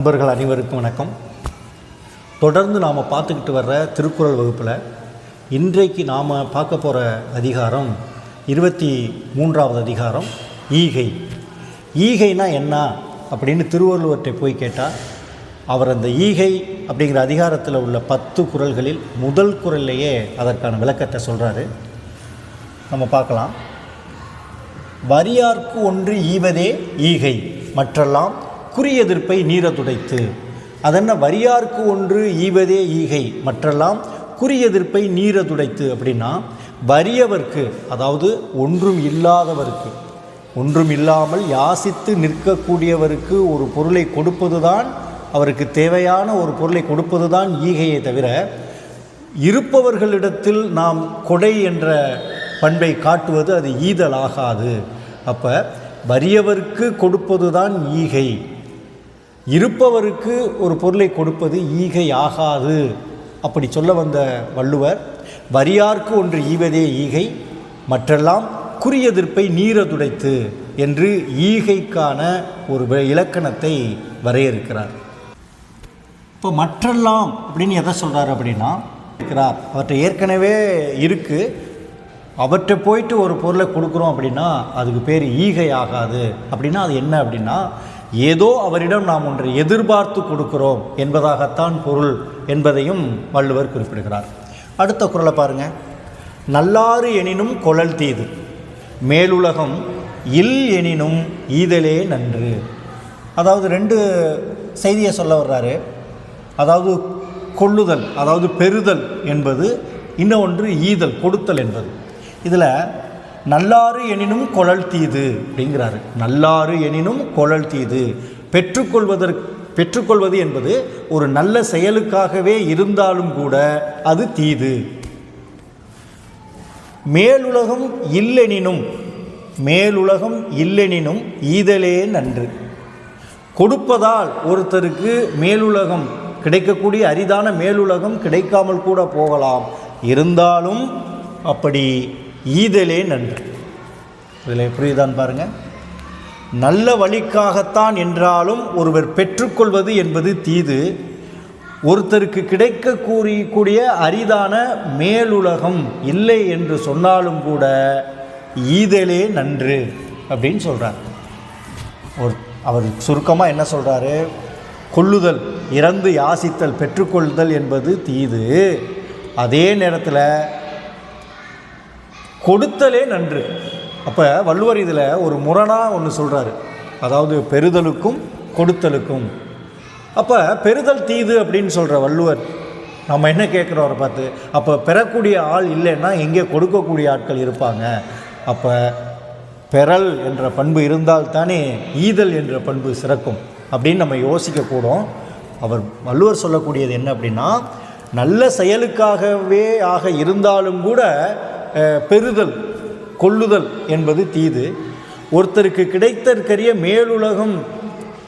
நண்பர்கள் அனைவருக்கும் வணக்கம். தொடர்ந்து நாம் பார்த்துக்கிட்டு வர்ற திருக்குறள் வகுப்பில் இன்றைக்கு நாம் பார்க்க போகிற அதிகாரம் இருபத்தி மூன்றாவது அதிகாரம் ஈகை. ஈகைனா என்ன அப்படின்னு திருவள்ளுவர்கிட்ட போய் கேட்டால் அவர் அந்த ஈகை அப்படிங்கிற அதிகாரத்தில் உள்ள பத்து குறள்களில் முதல் குரல்லையே அதற்கான விளக்கத்தை சொல்கிறாரு நம்ம பார்க்கலாம். வரியார்க்கு ஒன்று ஈவதே ஈகை மற்றெல்லாம் குறியெதிர்ப்பை நீரதுடைத்து அதென்ன வரியார்க்கு ஒன்று ஈவதே ஈகை மற்றெல்லாம் குறியெதிர்ப்பை நீரதுடைத்து அப்படின்னா வறியவர்க்கு அதாவது ஒன்றும் இல்லாதவருக்கு ஒன்றும் இல்லாமல் யாசித்து நிற்கக்கூடியவருக்கு ஒரு பொருளை கொடுப்பதுதான் அவருக்கு தேவையான ஒரு பொருளை கொடுப்பதுதான் ஈகையை தவிர இருப்பவர்களிடத்தில் நாம் கொடை என்ற பண்பை காட்டுவது அது ஈதலாகாது. அப்போ வறியவருக்கு கொடுப்பது தான் ஈகை. இருப்பவருக்கு ஒரு பொருளை கொடுப்பது ஈகை ஆகாது அப்படி சொல்ல வந்த வள்ளுவர் வரியார்க்கு ஒன்று ஈவதே ஈகை மற்றெல்லாம் குறியெதிர்ப்பை நீரதுடைத்து என்று ஈகைக்கான ஒரு இலக்கணத்தை வரையறுக்கிறார். இப்போ மற்றெல்லாம் அப்படின்னு எதை சொல்கிறார் அப்படின்னா இருக்கிறார். அவர்கிட்ட ஏற்கனவே இருக்குது அவற்றை போயிட்டு ஒரு பொருளை கொடுக்குறோம் அப்படின்னா அதுக்கு பேர் ஈகை ஆகாது அப்படின்னா அது என்ன அப்படின்னா ஏதோ அவரிடம் நாம் ஒன்றை எதிர்பார்த்து கொடுக்கிறோம் என்பதாகத்தான் பொருள் என்பதையும் வள்ளுவர் குறிப்பிடுகிறார். அடுத்த குரலை பாருங்க. நல்லாறு எனினும் கொழல் தீது மேலுலகம் இல் எனினும் ஈதலே நன்று. அதாவது ரெண்டு செய்தியை சொல்ல வர்றாரு. அதாவது கொள்ளுதல் அதாவது பெறுதல் என்பது இன்னொன்று ஈதல் கொடுத்தல் என்பது. இதில் நல்லாறு எனினும் கொழல் தீது அப்படிங்கிறாரு. நல்லாறு எனினும் குழல் தீது. பெற்றுக்கொள்வதற்கு பெற்றுக்கொள்வது என்பது ஒரு நல்ல செயலுக்காகவே இருந்தாலும் கூட அது தீது. மேலுலகம் இல்லெனினும் மேலுலகம் இல்லெனினும் ஈதலே நன்று. கொடுப்பதால் ஒருத்தருக்கு மேலுலகம் கிடைக்கக்கூடிய அரிதான மேலுலகம் கிடைக்காமல் கூட போகலாம். இருந்தாலும் அப்படி ஈதலே நன்று. இதில் புரியுதான்னு பாருங்கள் நல்ல வழிக்காகத்தான் என்றாலும் ஒருவர் பெற்றுக்கொள்வது என்பது தீது. ஒருத்தருக்கு கிடைக்கக்கூடிய அரிதான மேலுலகம் இல்லை என்று சொன்னாலும் கூட ஈதலே நன்று அப்படின்னு சொல்கிறார் ஒரு அவர் சுருக்கமாக என்ன சொல்கிறாரு கொள்ளுதல் இறந்து யாசித்தல் பெற்றுக்கொள்ளுதல் என்பது தீது. அதே நேரத்தில் கொடுத்தலே நன்று. அப்போ வள்ளுவர் இதில் ஒரு முரணாக ஒன்று சொல்கிறாரு அதாவது பெறுதலுக்கும் கொடுத்தலுக்கும். அப்போ பெறுதல் தீது அப்படின்னு சொல்கிற வள்ளுவர் நம்ம என்ன கேட்குறோம் அவரை பார்த்து அப்போ பெறக்கூடிய ஆள் இல்லைன்னா எங்கே கொடுக்கக்கூடிய ஆட்கள் இருப்பாங்க? அப்போ பெறல் என்ற பண்பு இருந்தால் தானே ஈதல் என்ற பண்பு சிறக்கும் அப்படின்னு நம்ம யோசிக்கக்கூடும் அவர் வள்ளுவர் சொல்லக்கூடியது என்ன அப்படின்னா நல்ல செயலுக்காகவே ஆக இருந்தாலும் கூட பெறுதல் கொள்ளுதல் என்பது தீது. ஒருத்தருக்கு கிடைத்தற்கரிய மேலுலகம்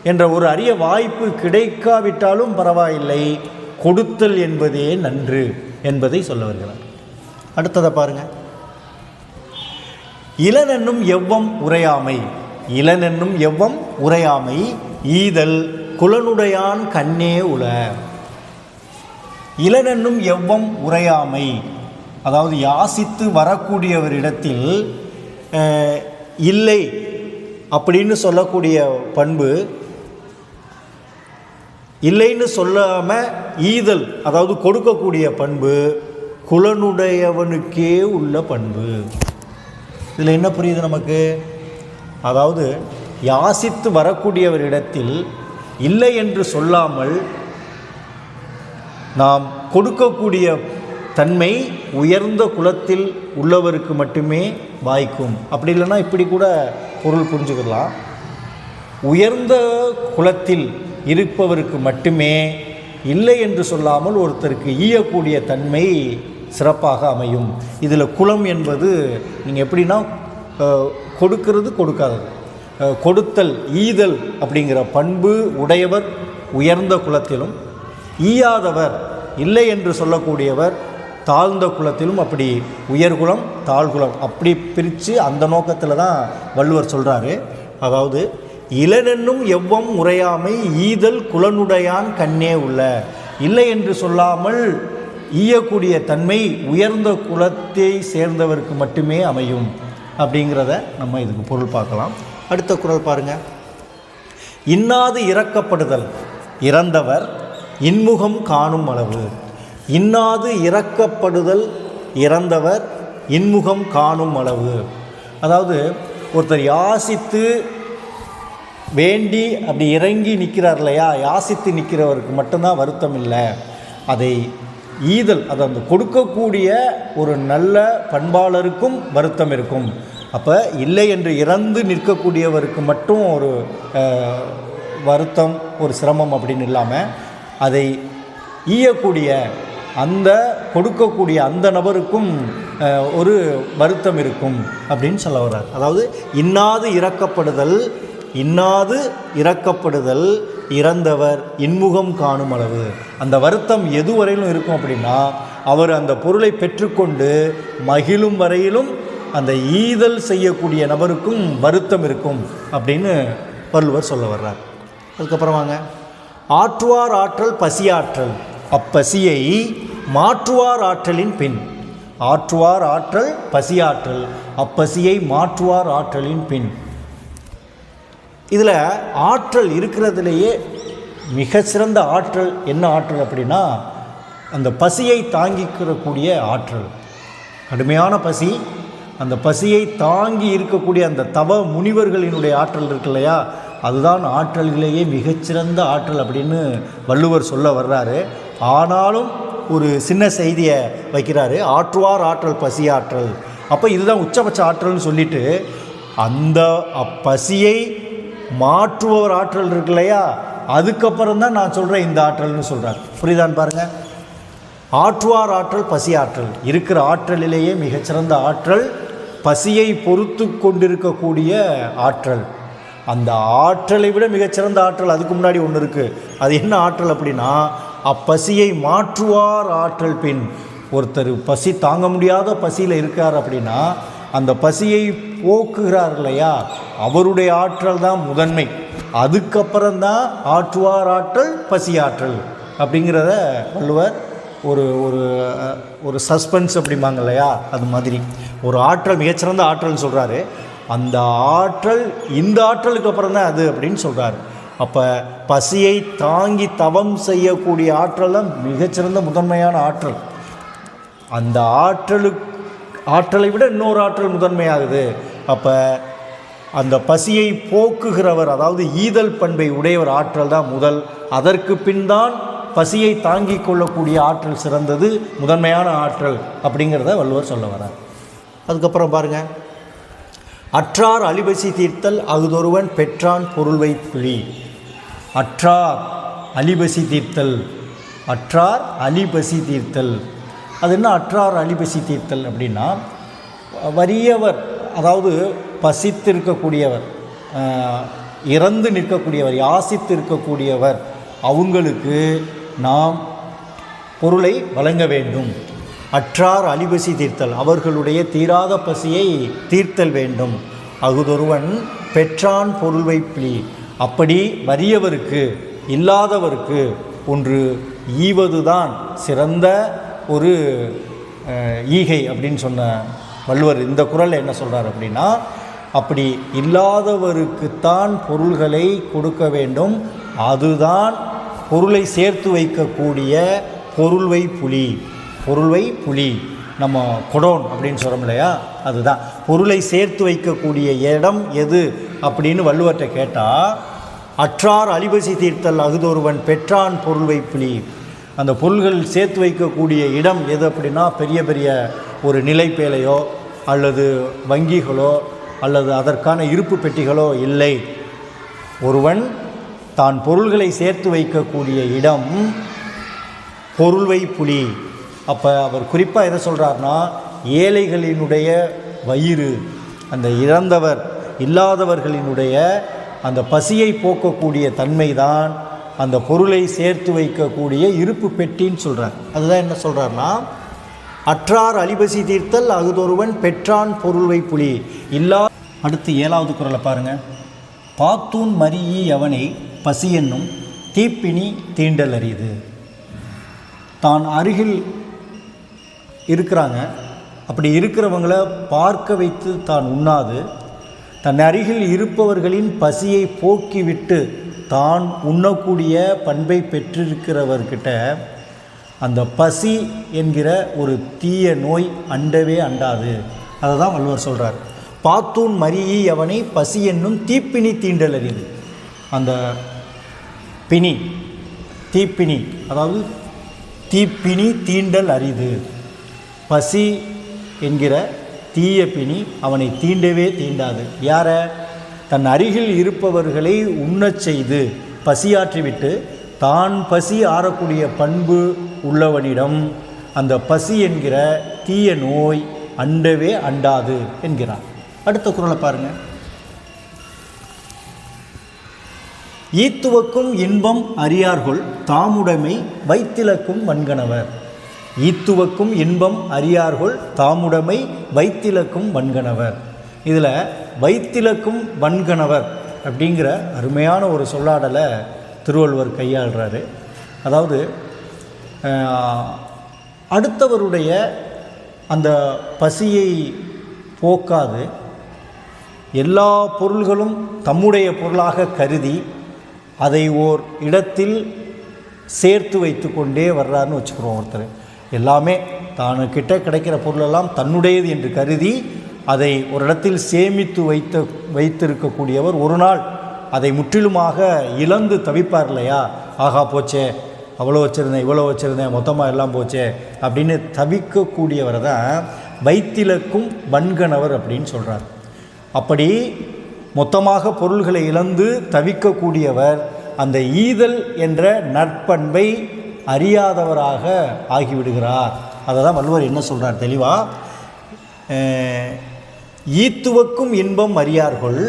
என்ற ஒரு அரிய வாய்ப்பு கிடைக்காவிட்டாலும் பரவாயில்லை. கொடுத்தல் என்பதே நன்று என்பதை சொல்ல வருகிறார் அடுத்ததை பாருங்க. இளனென்னும் எவ்வம் உரையாமை. இளனென்னும் எவ்வம் உரையாமை. ஈதல் குலனுடையான் கண்ணே உல இளனென்னும் எவ்வம் உரையாமை. அதாவது யாசித்து வரக்கூடியவரிடத்தில் இல்லை அப்படின்னு சொல்லக்கூடிய பண்பு இல்லைன்னு சொல்லாமல் ஈதல் அதாவது கொடுக்கக்கூடிய பண்பு குலனுடையவனுக்கே உள்ள பண்பு. இதில் என்ன புரியுது நமக்கு? அதாவது யாசித்து வரக்கூடியவரிடத்தில் இல்லை என்று சொல்லாமல் நாம் கொடுக்கக்கூடிய தன்மை உயர்ந்த குலத்தில் உள்ளவருக்கு மட்டுமே வாய்க்கும். அப்படி இல்லைன்னா இப்படி கூட பொருள் புரிஞ்சுக்கலாம். உயர்ந்த குலத்தில் இருப்பவருக்கு மட்டுமே இல்லை என்று சொல்லாமல் ஒருத்தருக்கு ஈயக்கூடிய தன்மை சிறப்பாக அமையும். இதில் குலம் என்பது நீங்கள் எப்படின்னா கொடுக்கிறது கொடுக்காதது. கொடுத்தல் ஈதல் அப்படிங்கிற பண்பு உடையவர் உயர்ந்த குலத்திலும் ஈயாதவர் இல்லை என்று சொல்லக்கூடியவர் தாழ்ந்த குலத்திலும் அப்படி உயர்குலம் தாழ்குலம் அப்படி பிரித்து அந்த நோக்கத்தில் தான் வள்ளுவர் சொல்கிறாரு அதாவது இளனென்னும் எவ்வம் உரையாமை ஈதல் குலனுடையான் கண்ணே உள்ள. இல்லை என்று சொல்லாமல் ஈயக்கூடிய தன்மை உயர்ந்த குலத்தை சேர்ந்தவருக்கு மட்டுமே அமையும். அப்படிங்கிறத நம்ம இதுக்கு பொருள் பார்க்கலாம். அடுத்த குரல் பாருங்க. இன்னாது இறக்கப்படுதல் இறந்தவர் இன்முகம் காணும் அளவு. இன்னாது இறக்கப்படுதல் இறந்தவர் இன்முகம் காணும் அளவு. அதாவது ஒருத்தர் யாசித்து வேண்டி அப்படி இறங்கி நிற்கிறார் இல்லையா? யாசித்து நிற்கிறவருக்கு மட்டும்தான் வருத்தம் இல்லை. அதை ஈதல் அது அந்த கொடுக்கக்கூடிய ஒரு நல்ல பண்பாளருக்கும் வருத்தம் இருக்கும். அப்போ இல்லை என்று இறந்து நிற்கக்கூடியவருக்கு மட்டும் ஒரு வருத்தம் ஒரு சிரமம் அப்படின்னு இல்லாமல் அதை ஈயக்கூடிய அந்த கொடுக்கக்கூடிய அந்த நபருக்கும் ஒரு வருத்தம் இருக்கும் அப்படின்னு சொல்ல வர்றார். அதாவது இன்னாது இறக்கப்படுதல் இன்னாது இறக்கப்படுதல் இறந்தவர் இன்முகம் காணும் அளவு. அந்த வருத்தம் எதுவரையிலும் இருக்கும் அப்படின்னா அவர் அந்த பொருளை பெற்றுக்கொண்டு மகிழும் வரையிலும் அந்த ஈதல் செய்யக்கூடிய நபருக்கும் வருத்தம் இருக்கும் அப்படின்னு வள்ளுவர் சொல்ல வர்றார். அதுக்கப்புறம் வாங்க. ஆற்றுவார் ஆற்றல் பசியாற்றல். அப்பசியை மாற்றுவார் ஆற்றலின் பின். ஆற்றுவார் ஆற்றல் பசியாற்றல் அப்பசியை மாற்றுவார் ஆற்றலின் பின். இதில் ஆற்றல் இருக்கிறதுலேயே மிக சிறந்த ஆற்றல் என்ன ஆற்றல் அப்படின்னா அந்த பசியை தாங்கிக்கிறக்கூடிய ஆற்றல். கடுமையான பசி அந்த பசியை தாங்கி இருக்கக்கூடிய அந்த தவ முனிவர்களினுடைய ஆற்றல் இருக்கு இல்லையா? அதுதான் ஆற்றல்களையே மிகச்சிறந்த ஆற்றல் அப்படின்னு வள்ளுவர் சொல்ல வர்றாரு. ஆனாலும் ஒரு சின்ன செய்தியை வைக்கிறாரு. ஆற்றுவார் ஆற்றல் பசி ஆற்றல். அப்போ இதுதான் உச்சபட்ச ஆற்றல்னு சொல்லிட்டு அந்த அப்பசியை மாற்றுபவர் ஆற்றல் இருக்கு இல்லையா? அதுக்கப்புறம் தான் நான் சொல்கிறேன் இந்த ஆற்றல்னு சொல்கிறார் புரியுதான் பாருங்கள் ஆற்றுவார் ஆற்றல் பசி ஆற்றல். இருக்கிற ஆற்றலிலேயே மிகச்சிறந்த ஆற்றல் பசியை பொறுத்து கொண்டிருக்கக்கூடிய ஆற்றல். அந்த ஆற்றலை விட மிகச்சிறந்த ஆற்றல் அதுக்கு முன்னாடி ஒன்று இருக்குது அது என்ன ஆற்றல் அப்படின்னா அப்பசியை மாற்றுவார் ஆற்றல் பின். ஒருத்தர் பசி தாங்க முடியாத பசியில் இருக்கார் அப்படின்னா அந்த பசியை போக்குகிறார் இல்லையா? அவருடைய ஆற்றல் தான் முதன்மை. அதுக்கப்புறம் தான் ஆற்றுவார் ஆற்றல் பசி ஆற்றல். அப்படிங்கிறத வள்ளுவர் ஒரு ஒரு ஒரு சஸ்பென்ஸ் அப்படிம்பாங்க இல்லையா? அது மாதிரி. ஒரு ஆற்றல் மிகச்சிறந்த ஆற்றல்னு சொல்கிறாரு அந்த ஆற்றல் இந்த ஆற்றலுக்கு அப்புறம் தான் அது அப்படின்னு சொல்கிறாரு அப்போ பசியை தாங்கி தவம் செய்யக்கூடிய ஆற்றல் தான் மிகச்சிறந்த முதன்மையான ஆற்றல். அந்த ஆற்றலுக்கு ஆற்றலை விட இன்னொரு ஆற்றல் முதன்மையாகுது அப்போ அந்த பசியை போக்குகிறவர் அதாவது ஈதல் பண்பை உடையவர் ஆற்றல் தான் முதல். அதற்கு பின்தான் பசியை தாங்கிக் கொள்ளக்கூடிய ஆற்றல் சிறந்தது முதன்மையான ஆற்றல் அப்படிங்கிறத வள்ளுவர் சொல்ல வரார் அதுக்கப்புறம் பாருங்கள் அற்றார் அலிபசி தீர்த்தல் அகுதொருவன் பெற்றான் பொருள்வை புலி. அற்றார் அலிபசி தீர்த்தல் அற்றார் அலிபசி தீர்த்தல். அது என்ன அற்றார் அலிபசி தீர்த்தல் அப்படின்னா வறியவர் அதாவது பசித்து இருக்கக்கூடியவர் இறந்து நிற்கக்கூடியவர் யாசித்து இருக்கக்கூடியவர் அவங்களுக்கு நாம் பொருளை வழங்க வேண்டும். அற்றார் அலிபசி தீர்த்தல் அவர்களுடைய தீராத பசியை தீர்த்தல் வேண்டும். அகுதொருவன் பெற்றான் பொருள் பிளி அப்படி வறியவருக்கு இல்லாதவருக்கு ஒன்று ஈவதுதான். சிறந்த ஒரு ஈகை அப்படின்னு சொன்ன வள்ளுவர் இந்த குறள் என்ன சொல்கிறார் அப்படின்னா அப்படி இல்லாதவருக்குத்தான் பொருள்களை கொடுக்க வேண்டும். அதுதான் பொருளை சேர்த்து வைக்கக்கூடிய பொருள்வை புலி. பொருள்வை புலி நம்ம கொடோன் அப்படின்னு சொல்கிறோம் இல்லையா? அதுதான். பொருளை சேர்த்து வைக்கக்கூடிய இடம் எது அப்படின்னு வள்ளுவர்கிட்ட கேட்டால் அற்றார் அலிபசி தீர்த்தல் அகுதொருவன் பெற்றான் பொருள்வை புலி. அந்த பொருள்கள் சேர்த்து வைக்கக்கூடிய இடம் எது அப்படின்னா பெரிய பெரிய ஒரு நிலைப்பேலையோ அல்லது வங்கிகளோ அல்லது அதற்கான இருப்பு பெட்டிகளோ இல்லை. ஒருவன் தான் பொருள்களை சேர்த்து வைக்கக்கூடிய இடம் பொருள்வை புலி. அப்போ அவர் குறிப்பாக எதை சொல்கிறார்னா ஏழைகளினுடைய வயிறு அந்த இறந்தவர் இல்லாதவர்களினுடைய அந்த பசியை போக்கக்கூடிய தன்மை தான் அந்த பொருளை சேர்த்து வைக்கக்கூடிய இருப்பு பெட்டின்னு சொல்கிறார் அதுதான் என்ன சொல்கிறார்னா அற்றார் அலிபசி தீர்த்தல் அகுதொருவன் பெற்றான் பொருள்வை புலி. இல்லா அடுத்து ஏழாவது குரலை பாருங்கள் பாத்தூன் மரியி அவனை பசி என்னும் தீப்பினி தீண்டல் அறியுது தான் அருகில் இருக்கிறாங்க. அப்படி இருக்கிறவங்கள பார்க்க வைத்து தான் உண்ணாது. தன் அருகில் இருப்பவர்களின் பசியை போக்கிவிட்டு தான் உண்ணக்கூடிய பண்பை பெற்றிருக்கிறவர்கிட்ட அந்த பசி என்கிற ஒரு தீய நோய் அண்டவே அண்டாது. அதை தான் வள்ளுவர் சொல்கிறார் பாத்தூன் மரியி அவனை பசி என்னும் தீப்பினி தீண்டல் அறிது அந்த பிணி தீப்பினி அதாவது தீப்பினி தீண்டல் அரிது பசி என்கிற தீய பிணி அவனை தீண்டவே தீண்டாது. யார? தன் அருகில் இருப்பவர்களை உண்ணச் செய்து பசியாற்றிவிட்டு தான் பசி ஆறக்கூடிய பண்பு உள்ளவனிடம் அந்த பசி என்கிற தீய நோய் அண்டவே அண்டாது என்கிறார் அடுத்த குரலை பாருங்கள் ஈத்துவக்கும் இன்பம் அறியார்கொள் தாமுடைமை வைத்திலக்கும் வன்கணவர். ஈத்துவக்கும் இன்பம் அறியார்கொள் தாமுடைமை வைத்திலக்கும் வன்கணவர். இதில் வைத்திலக்கும் வன்கணவர் அப்படிங்கிற அருமையான ஒரு சொல்லாடலை திருவள்ளுவர் கையாளுறாரு. அதாவது அடுத்தவருடைய அந்த பசியை போக்காது. எல்லா பொருள்களும் தம்முடைய பொருளாக கருதி அதை ஓர் இடத்தில் சேர்த்து வைத்து கொண்டே வர்றாருன்னு வச்சுக்கிறோம் ஒருத்தர். எல்லாமே தானுக்கிட்ட கிடைக்கிற பொருளெல்லாம் தன்னுடையது என்று கருதி அதை ஒரு இடத்தில் சேமித்து வைத்து வைத்திருக்கக்கூடியவர் ஒரு நாள் அதை முற்றிலுமாக இழந்து தவிப்பார் இல்லையா? ஆகா போச்சே அவ்வளோ வச்சுருந்தேன் இவ்வளோ வச்சுருந்தேன் மொத்தமாக எல்லாம் போச்சே அப்படின்னு தவிக்கக்கூடியவரை தான் வைத்திலக்கும் வன்கணவர் அப்படின்னு சொல்கிறார் அப்படி மொத்தமாக பொருள்களை இழந்து தவிக்கக்கூடியவர் அந்த ஈதல் என்ற நற்பண்பை அறியாதவராக ஆகிவிடுகிறார். அதை தான் வள்ளுவர் என்ன சொல்கிறார் தெளிவாக ஈத்துவக்கும் இன்பம் அறியார்கள்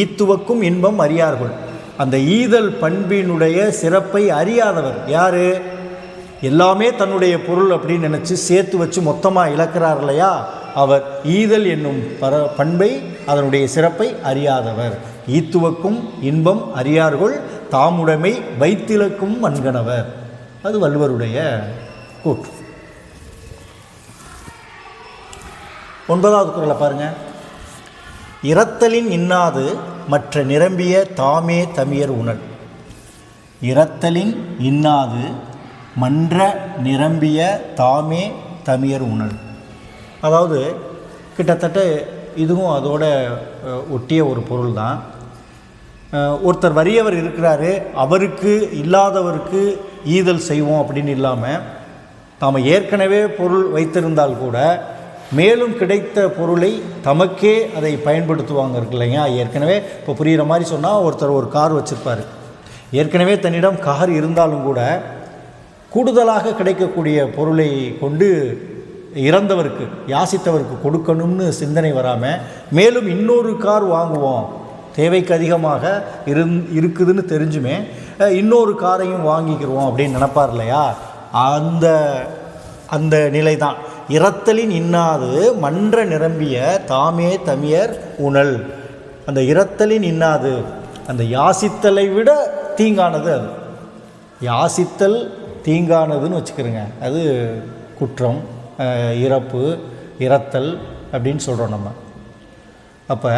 ஈத்துவக்கும் இன்பம் அறியார்கள். அந்த ஈதல் பண்பினுடைய சிறப்பை அறியாதவர் யார்? எல்லாமே தன்னுடைய பொருள் அப்படின்னு நினச்சி சேர்த்து வச்சு மொத்தமாக இழக்கிறார் இல்லையா? அவர் ஈதல் என்னும் பர பண்பை அதனுடைய சிறப்பை அறியாதவர். ஈத்துவக்கும் இன்பம் அறியார்கள் தாமுடைமை வைத்திலக்கும் அன்கணவர் அது வள்ளுவருடைய கூற்று. ஒன்பதாவது குரலை பாருங்கள் இரத்தலின் இன்னாது மற்ற நிரம்பிய தாமே தமியர் உணல் இரத்தலின் இன்னாது மன்ற நிரம்பிய தாமே தமியர் உணல் அதாவது கிட்டத்தட்ட இதுவும் அதோட ஒட்டிய ஒரு பொருள் தான் ஒருத்தர் வறியவர் இருக்கிறாரு அவருக்கு இல்லாதவருக்கு ஈதல் செய்வோம் அப்படின்னு இல்லாமல் நாம் ஏற்கனவே பொருள் வைத்திருந்தால் கூட மேலும் கிடைத்த பொருளை தமக்கே அதை பயன்படுத்துவாங்க இருக்கு இல்லையா? ஏற்கனவே இப்போ புரிகிற மாதிரி சொன்னால் ஒருத்தர் ஒரு கார் வச்சுருப்பார். ஏற்கனவே தன்னிடம் கார் இருந்தாலும் கூட கூடுதலாக கிடைக்கக்கூடிய பொருளை கொண்டு இறந்தவருக்கு யாசித்தவருக்கு கொடுக்கணும்னு சிந்தனை வராமல் மேலும் இன்னொரு கார் வாங்குவோம். தேவைக்கு அதிகமாக இருந் இருக்குதுன்னு தெரிஞ்சுமே இன்னொரு காரையும் வாங்கிக்கிறோம் அப்படின்னு நினப்பார் இல்லையா? அந்த அந்த நிலை தான் இரத்தலின் இன்னாது மன்ற நிரம்பிய தாமே தமியர் உணல். அந்த இரத்தலின் இன்னாது அந்த யாசித்தலை விட தீங்கானது அது. யாசித்தல் தீங்கானதுன்னு வச்சுக்கிறோங்க. அது குற்றம் இறப்பு இறத்தல் அப்படின்னு சொல்கிறோம் நம்ம. அப்போ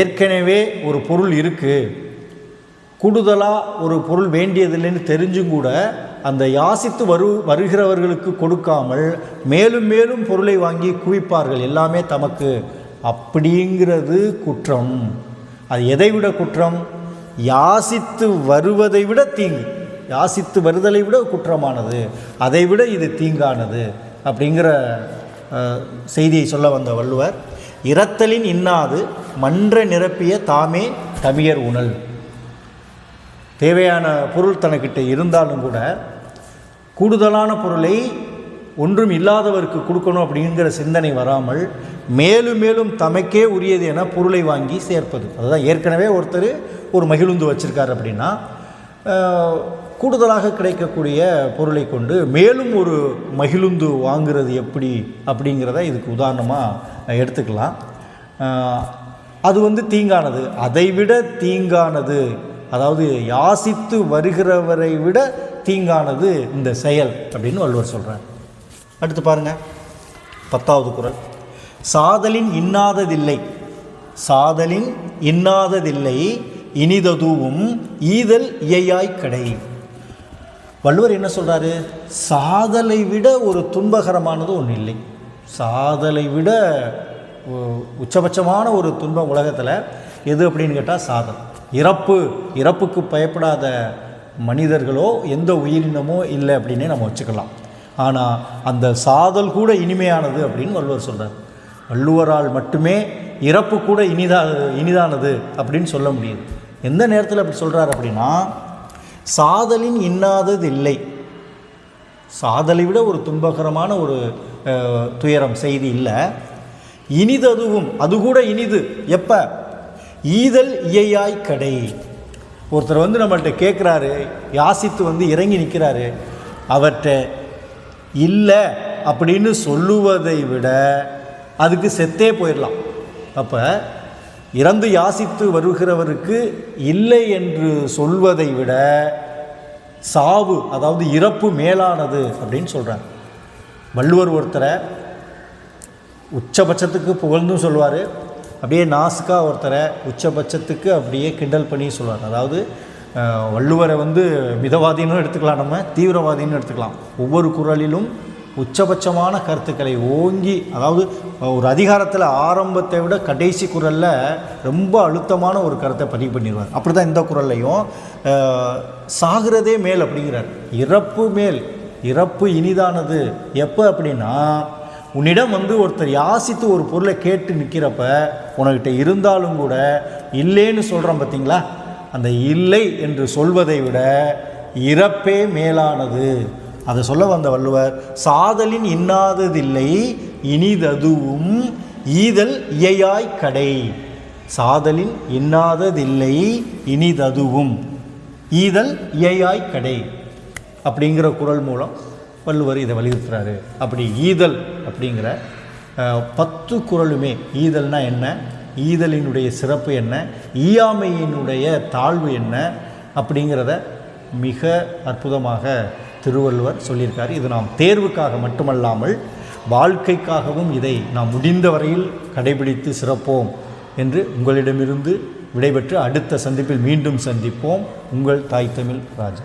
ஏற்கனவே ஒரு பொருள் இருக்குது கூடுதலாக ஒரு பொருள் வேண்டியதில்லைன்னு தெரிஞ்சும் கூட அந்த யாசித்து வரு வருகிறவர்களுக்கு கொடுக்காமல் மேலும் மேலும் பொருளை வாங்கி குவிப்பார்கள். எல்லாமே தமக்கு அப்படிங்கிறது குற்றம். அது எதை விட குற்றம்? யாசித்து வருவதை விட தீங்கு. யாசித்து வருதலை விட குற்றமானது. அதை விட இது தீங்கானது அப்படிங்கிற செய்தியை சொல்ல வந்த வள்ளுவர் இரத்தலின் இன்னாது மன்ற நிரப்பிய தாமே தமியர் உணல். தேவையான பொருள் தனக்கிட்ட இருந்தாலும் கூட கூடுதலான பொருளை ஒன்றும் இல்லாதவருக்கு கொடுக்கணும் அப்படிங்கிற சிந்தனை வராமல் மேலும் மேலும் தமக்கே உரியது என பொருளை வாங்கி சேர்ப்பது. அதுதான் ஏற்கனவே ஒருத்தர் ஒரு மகிழுந்து வச்சுருக்கார் அப்படின்னா கூடுதலாக கிடைக்கக்கூடிய பொருளை கொண்டு மேலும் ஒரு மகிழுந்து வாங்குறது எப்படி அப்படிங்கிறத இதுக்கு உதாரணமாக எடுத்துக்கலாம். அது வந்து தீங்கானது. அதைவிட தீங்கானது அதாவது யாசித்து வருகிறவரை விட தீங்கானது இந்த செயல் அப்படின்னு வள்ளுவர் சொல்கிறார் அடுத்து பாருங்கள் பத்தாவது குறள் சாதலின் இன்னாததில்லை. சாதலின் இன்னாததில்லை. இனிததுவும் ஈதல் இயையாய் கடை. வள்ளுவர் என்ன சொல்கிறாரு சாதலை விட ஒரு துன்பகரமானது ஒன்று இல்லை. சாதலை விட உ- உச்சபட்சமான ஒரு துன்பம் உலகத்தில் எது அப்படின்னு கேட்டால் சாதல். இறப்பு இறப்புக்கு பயப்படாத மனிதர்களோ எந்த உயிரினமோ இல்லை அப்படின்னே நம்ம வச்சுக்கலாம். ஆனால் அந்த சாதல் கூட இனிமையானது அப்படின்னு வள்ளுவர் சொல்கிறார் வள்ளுவரால் மட்டுமே இறப்பு கூட இனிதா இனிதானது அப்படின்னு சொல்ல முடியுது. எந்த நேரத்தில் அப்படி சொல்கிறார் அப்படின்னா சாதலின் இன்னாதது இல்லை. சாதலை விட ஒரு துன்பகரமான ஒரு துயரம் செய்தி இல்லை. இனிததுவும் அது கூட இனிது. எப்போ? ஈதல் இயையாய் கடை. ஒருத்தர் வந்து நம்மள்கிட்ட கேட்குறாரு யாசித்து வந்து இறங்கி நிற்கிறாரு அவர்கிட்ட இல்லை அப்படின்னு சொல்லுவதை விட அதுக்கு செத்தே போயிடலாம். அப்போ இறந்து யாசித்து வருகிறவருக்கு இல்லை என்று சொல்வதை விட சாவு அதாவது இறப்பு மேலானது அப்படின்னு சொல்கிறார் வள்ளுவர் ஒருத்தரை உச்சபட்சத்துக்கு புகழ்ந்தும் சொல்லுவார். அப்படியே நாசுக்காக ஒருத்தரை உச்சபட்சத்துக்கு அப்படியே கிண்டல் பண்ணி சொல்லுவார் அதாவது வள்ளுவரை வந்து மிதவாதின்னு எடுத்துக்கலாம் நம்ம தீவிரவாதின்னு எடுத்துக்கலாம். ஒவ்வொரு குறளிலும் உச்சபட்சமான கருத்துக்களை ஓங்கி அதாவது ஒரு அதிகாரத்தில் ஆரம்பத்தை விட கடைசி குரலில் ரொம்ப அழுத்தமான ஒரு கருத்தை பதிவு பண்ணிடுவார். அப்படி தான் இந்த குரல்லையும் சாகிறதே மேல் அப்படிங்கிறார். இறப்பு மேல் இறப்பு இனிதானது. எப்போ அப்படின்னா உன்னிடம் வந்து ஒருத்தர் யாசித்து ஒரு பொருளை கேட்டு நிற்கிறப்ப உனக்கிட்ட இருந்தாலும் கூட இல்லைன்னு சொல்கிறோம் பார்த்தீங்களா அந்த இல்லை என்று சொல்வதை விட இறப்பே மேலானது. அதை சொல்ல வந்த வள்ளுவர் சாதலின் இன்னாததில்லை இனிததுவும் ஈதல் இயையாய் கடை. சாதலின் இன்னாததில்லை இனிததுவும் ஈதல் இயையாய் கடை. அப்படிங்கிற குரல் மூலம் வள்ளுவர் இதை வலியுறுத்துறாரு. அப்படி ஈதல் அப்படிங்கிற பத்து குறளுமே ஈதல்னா என்ன? ஈதலினுடைய சிறப்பு என்ன? ஈயாமையினுடைய தாழ்வு என்ன? அப்படிங்கிறத மிக அற்புதமாக திருவள்ளுவர் சொல்லியிருக்கார். இது நாம் தேர்வுக்காக மட்டுமல்லாமல் வாழ்க்கைக்காகவும் இதை நாம் முடிந்த வரையில் கடைபிடித்து சிறப்போம் என்று உங்களிடமிருந்து விடைபெற்று அடுத்த சந்திப்பில் மீண்டும் சந்திப்போம். உங்கள் தாய் தமிழ் ராஜா.